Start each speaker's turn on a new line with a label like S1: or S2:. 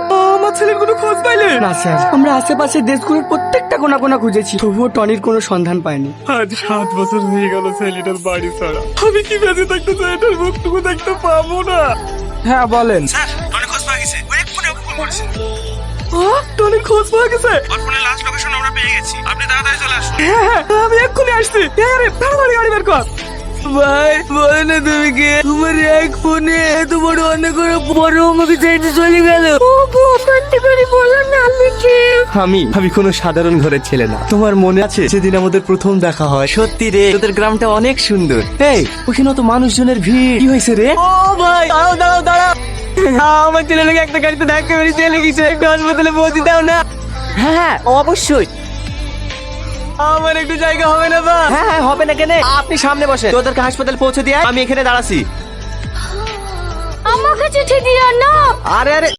S1: আমার ছেলের কোনো খোঁজ পাইলে? না স্যার। আমরা আশেপাশের দেশগুলোর প্রত্যেকটা কোনা কোনা খুঁজেছি। তবুও টনির কোনো সন্ধান পাইনি।
S2: আজ সাত বছর হয়ে গেল ছেলেটার বাড়ি ছাড়া। আমি কি বেঁচে থাকতে ছেলেটার মুখটুকু দেখতে পাবো না।
S1: হ্যাঁ বলেন।
S2: স্যার টনি খোঁজ পাওয়া গেছে। ওই ফোন করেছে।
S1: টনির খোঁজ পাওয়া গেছে?
S2: ওর ফোনের লাস্ট লোকেশন আমরা পেয়ে গেছি। আপনি তাড়াতাড়ি চলে আসুন।
S1: হ্যাঁ হ্যাঁ আমি এক্ষুনি আসছি। আরে তাড়াতাড়ি গাড়ি বের কর। ভাই বলে না তুমি কে? তোমার এক ফোনে এত বড় অনেক বড় আমাকে চাইতে চলে গেল।
S3: আমি আমি কোনো সাধারণ ঘরের ছেলে না। তোমার মনে আছে সেদিন আমাদের প্রথম দেখা হয়? সত্যি রে তোদের গ্রামটা অনেক সুন্দর। এই ওখানে তো মানুষজনের ভিড় কি হয়েছে রে?
S1: ও ভাই দাঁড়াও দাঁড়াও দাঁড়াও। আমার ছেলেকে একটা গাড়িতে ধাক্কা মেরে চলে গেছে। একটু হাসপাতালে পৌঁছে দাও না।
S3: হ্যাঁ হ্যাঁ অবশ্যই।
S1: আমার একটু জায়গা হবে না বা
S3: হ্যাঁ হ্যাঁ হবে না কেন? আপনি সামনে বসে তোদেরকে হাসপাতাল পৌঁছে দিয়ে আমি এখানে দাঁড়াছি
S4: আমাকে চিঠি দিও না।
S3: আরে আরে।